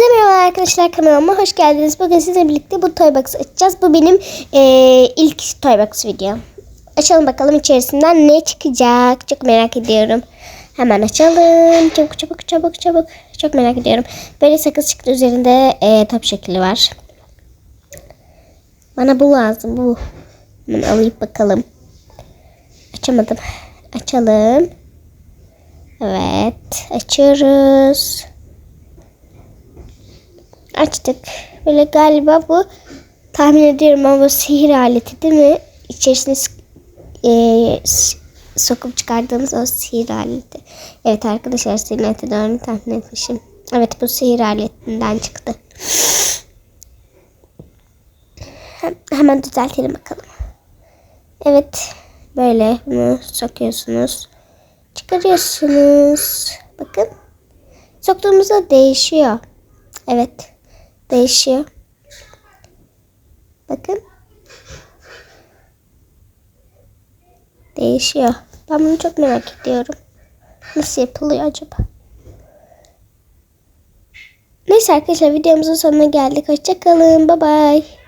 Merhaba arkadaşlar kanalıma hoş geldiniz. Bugün sizinle birlikte bu toy box açacağız. Bu benim eee, ilk toy box videom. Açalım bakalım içerisinden ne çıkacak. Çok merak ediyorum. Hemen açalım. Çabuk çabuk çabuk çabuk. Çok merak ediyorum. Böyle sakız çıktı üzerinde eee, top şekli var. Bana bu lazım bu. Hemen alayım bakalım. Açamadım. Açalım. Evet. Açıyoruz. Açtık. Böyle galiba bu tahmin ediyorum ama bu sihir aleti değil mi? İçerisine s- sokup çıkardığımız o sihir aleti. Evet arkadaşlar sihir aleti doğru tahmin etmişim. Evet bu sihir aletinden çıktı. Hem- Hemen düzeltelim bakalım. Evet böyle bunu sokuyorsunuz. Çıkarıyorsunuz. Bakın. Soktuğumuzda değişiyor. Evet. Değişiyor. Bakın. Değişiyor. Ben bunu çok merak ediyorum. Nasıl yapılıyor acaba? Neyse arkadaşlar videomuzun sonuna geldik. Hoşçakalın. Bye bye.